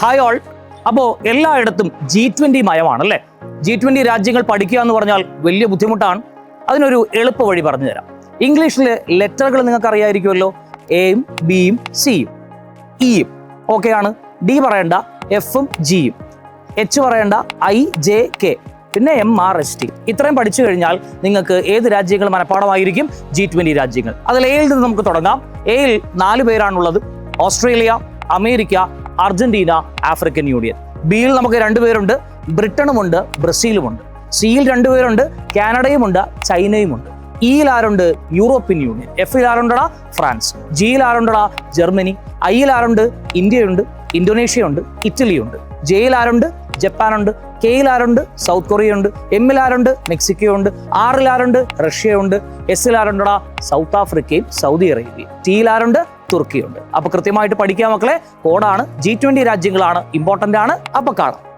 Hi all അപ്പോൾ എല്ലായിടത്തും G twenty മയമാണ് അല്ലേ ജി ട്വന്റി രാജ്യങ്ങൾ പഠിക്കുക എന്ന് പറഞ്ഞാൽ വലിയ ബുദ്ധിമുട്ടാണ്. അതിനൊരു എളുപ്പ വഴി പറഞ്ഞു തരാം. ഇംഗ്ലീഷിലെ ലെറ്ററുകൾ നിങ്ങൾക്ക് അറിയായിരിക്കുമല്ലോ. എയും ബിയും സിയും ഇയും ഓക്കെയാണ് ഡി പറയണ്ട എഫും ജിയും എച്ച് പറയണ്ട ഐ ജെ കെ പിന്നെ എം ആർ എസ് ടി ഇത്രയും പഠിച്ചു കഴിഞ്ഞാൽ നിങ്ങൾക്ക് ഏത് രാജ്യങ്ങൾ മനഃപ്പാടമായിരിക്കും? ജി ട്വന്റി രാജ്യങ്ങൾ. അതിൽ എയിൽ നിന്ന് നമുക്ക് തുടങ്ങാം. എയിൽ നാല് പേരാണുള്ളത്. Australia America Argentina African Union. ബിയിൽ നമുക്ക് രണ്ടുപേരുണ്ട് ബ്രിട്ടനുമുണ്ട് ബ്രസീലുമുണ്ട്. സിയിൽ രണ്ടുപേരുണ്ട് കാനഡയുമുണ്ട് ചൈനയുമുണ്ട്. ഇയിൽ ആരുണ്ട്? European Union. എഫിൽ ആരുണ്ടടാ? ഫ്രാൻസ്. ജിയിൽ ആരുണ്ടടാ? ജർമ്മനി. ഐയിൽ ആരുണ്ട്? ഇന്ത്യയുണ്ട് ഇന്തോനേഷ്യയുണ്ട് ഇറ്റലിയുണ്ട്. ജെയിൽ ആരുണ്ട്? ജപ്പാനുണ്ട്. കെയിൽ ആരുണ്ട്? സൗത്ത് കൊറിയ ഉണ്ട് എമ്മിൽ ആരുണ്ട്? മെക്സിക്കോ ഉണ്ട് ആറിൽ ആരുണ്ട്? റഷ്യ ഉണ്ട് എസിൽ ആരുണ്ടടാ? South ആഫ്രിക്കയും Saudi അറേബ്യയും. ടിയിൽ ആരുണ്ട്? തുർക്കിയുണ്ട്. അപ്പൊ കൃത്യമായിട്ട് പഠിക്കുക മക്കളെ കോഡാണ്. ജി ട്വന്റി രാജ്യങ്ങളാണ് ഇമ്പോർട്ടന്റ് ആണ്. അപ്പൊ കാണാം.